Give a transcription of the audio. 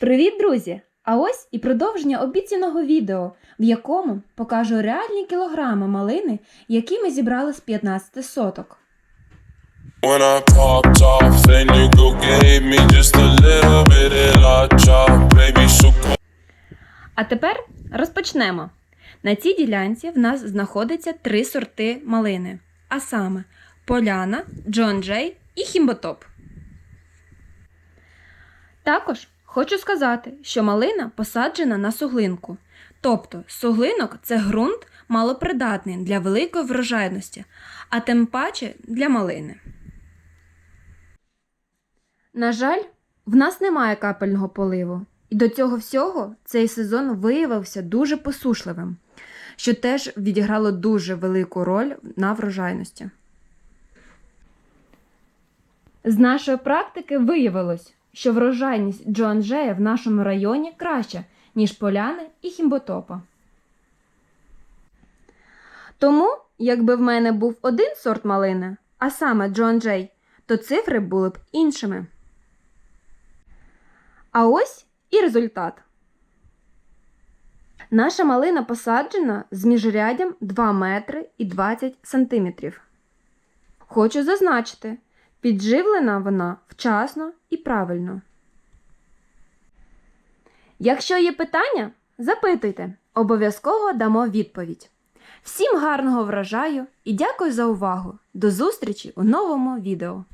Привіт, друзі! А ось і продовження обіцяного відео, в якому покажу реальні кілограми малини, які ми зібрали з 15 соток. When I popped off, then you go gave me just a little bit of la chop, baby. So А тепер розпочнемо. На цій ділянці в нас знаходиться три сорти малини, а саме Поляна, Джон Джей і Хімботоп. Також хочу сказати, що малина посаджена на суглинку. Тобто суглинок це ґрунт малопридатний для великої врожайності, а тим паче для малини. На жаль, в нас немає капельного поливу, і до цього всього цей сезон виявився дуже посушливим, що теж відіграло дуже велику роль на врожайності. З нашої практики виявилось, що врожайність Джоанжея в нашому районі краща, ніж поляни і хімботопа. Тому, якби в мене був один сорт малини, а саме Джон Джей, то цифри були б іншими. А ось і результат. Наша малина посаджена з міжряддям 2 метри і 20 сантиметрів. Хочу зазначити, підживлена вона вчасно і правильно. Якщо є питання, запитуйте, обов'язково дамо відповідь. Всім гарного врожаю і дякую за увагу! До зустрічі у новому відео!